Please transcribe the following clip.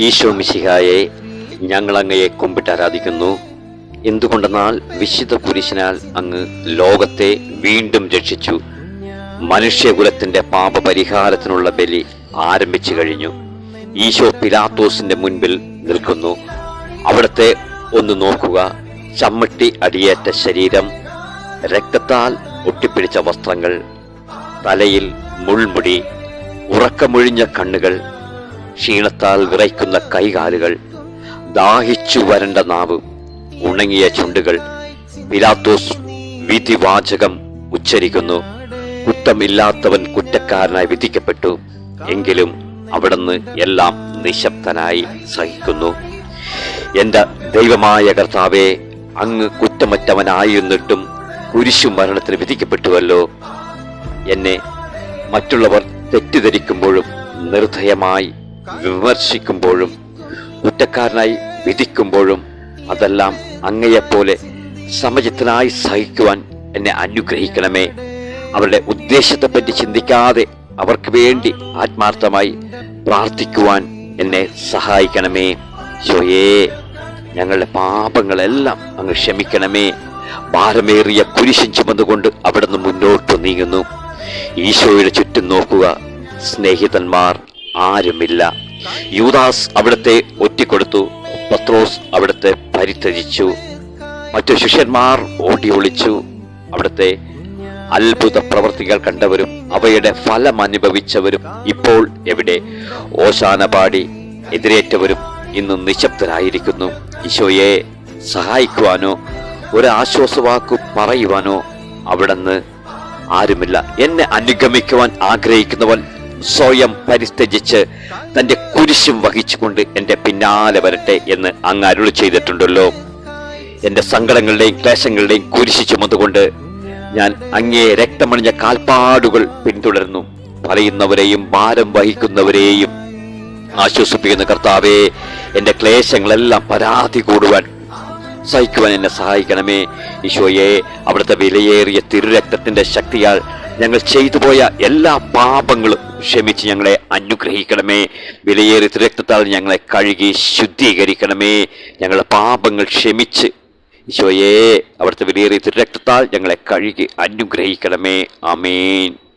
ഈശോ മിശിഹായെ ഞങ്ങളങ്ങയെ കുമ്പിട്ട് ആരാധിക്കുന്നു. എന്തുകൊണ്ടെന്നാൽ വിശുദ്ധ പുരുഷനാൽ അങ്ങ് ലോകത്തെ വീണ്ടും രക്ഷിച്ചു. മനുഷ്യകുലത്തിന്റെ പാപപരിഹാരത്തിനുള്ള ബലി ആരംഭിച്ചു കഴിഞ്ഞു. ഈശോ പിലാത്തോസിന്റെ മുൻപിൽ നിൽക്കുന്നു. അവിടത്തെ ഒന്ന് നോക്കുക. ചമ്മട്ടി അടിയേറ്റ ശരീരം രക്തത്താൽ ഒട്ടിപ്പിടിച്ച വസ്ത്രങ്ങൾ തലയിൽ മുൾമുടി ഉറക്കമൊഴിഞ്ഞ കണ്ണുകൾ ക്ഷീണത്താൽ വിറയ്ക്കുന്ന കൈകാലുകൾ ദാഹിച്ചു വരണ്ട നാവ് ഉണങ്ങിയ ചുണ്ടുകൾ പിലാത്തോസ് വിധിവാചകം ഉച്ചരിക്കുന്നു. കുറ്റമില്ലാത്തവൻ കുറ്റക്കാരനായി വിധിക്കപ്പെട്ടു. എങ്കിലും അവിടുന്ന് എല്ലാം നിശബ്ദനായി സഹിക്കുന്നു. എന്റെ ദൈവമായ കർത്താവെ അങ്ങ് കുറ്റമറ്റവനായിരുന്നിട്ടും കുരിശു മരണത്തിന് വിധിക്കപ്പെട്ടുവല്ലോ. എന്നെ മറ്റുള്ളവർ തെറ്റിദ്ധരിക്കുമ്പോഴും നിർദ്ധയമായി വിമർശിക്കുമ്പോഴും കുറ്റക്കാരനായി വിധിക്കുമ്പോഴും അതെല്ലാം അങ്ങയെപ്പോലെ സമചിത്തനായി സഹിക്കുവാൻ എന്നെ അനുഗ്രഹിക്കണമേ. അവരുടെ ഉദ്ദേശത്തെപ്പറ്റി ചിന്തിക്കാതെ അവർക്ക് വേണ്ടി ആത്മാർത്ഥമായി പ്രാർത്ഥിക്കുവാൻ എന്നെ സഹായിക്കണമേ. ശോയേ ഞങ്ങളുടെ പാപങ്ങളെല്ലാം അങ്ങ് ക്ഷമിക്കണമേ. ഭാരമേറിയ കുരിശും ചുമന്നുകൊണ്ട് അവിടുന്ന് മുന്നോട്ട് നീങ്ങുന്നു. ഈശോയുടെ ചുറ്റും നോക്കുക സ്നേഹിതന്മാർ. ആരുമില്ല. യൂദാസ് അവിടുത്തെ ഒറ്റിക്കൊടുത്തു. പത്രോസ് അവിടുത്തെ പരിത്യജിച്ചു. മറ്റു ശിഷ്യന്മാർ ഓടി ഒളിച്ചു. അവിടുത്തെ അത്ഭുത പ്രവർത്തികൾ കണ്ടവരും അവയുടെ ഫലം അനുഭവിച്ചവരും ഇപ്പോൾ എവിടെ? ഓശാന പാടി എതിരേറ്റവരും ഇന്ന് നിശബ്ദരായിരിക്കുന്നു. ഈശോയെ സഹായിക്കുവാനോ ഒരു ആശ്വാസവാക്കു പറയുവാനോ അവിടുന്ന് ആരുമില്ല. എന്നെ അനുഗമിക്കുവാൻ ആഗ്രഹിക്കുന്നവൻ സ്വയം പരിത്യജിച്ച് തന്റെ കുരിശും വഹിച്ചുകൊണ്ട് എന്റെ പിന്നാലെ വരട്ടെ എന്ന് അങ്ങ് അരുൾ ചെയ്തിട്ടുണ്ടല്ലോ. എന്റെ സങ്കടങ്ങളുടെയും ക്ലേശങ്ങളുടെയും കുരിശ് ചുമന്നുകൊണ്ട് ഞാൻ അങ്ങേ രക്തമണിഞ്ഞ കാൽപ്പാടുകൾ പിന്തുടരുന്നു. പറയുന്നവരെയും ഭാരം വഹിക്കുന്നവരെയും ആശ്വസിപ്പിക്കുന്ന കർത്താവേ എന്റെ ക്ലേശങ്ങളെല്ലാം പരാതി കൂടുവാൻ സഹിക്കുവാൻ എന്നെ സഹായിക്കണമേ. ഈശോയെ അവിടുത്തെ വിലയേറിയ തിരുരക്തത്തിന്റെ ശക്തിയാൽ ഞങ്ങൾ ചെയ്തു പോയ എല്ലാ പാപങ്ങളും ക്ഷമിച്ച് ഞങ്ങളെ അനുഗ്രഹിക്കണമേ. വിലയേറിയ തിരുരക്തത്താൽ ഞങ്ങളെ കഴുകി ശുദ്ധീകരിക്കണമേ. ഞങ്ങളുടെ പാപങ്ങൾ ക്ഷമിച്ച് ഈശോയെ അവിടുത്തെ വിലയേറിയ തിരുരക്തത്താൽ ഞങ്ങളെ കഴുകി അനുഗ്രഹിക്കണമേ. ആമേൻ.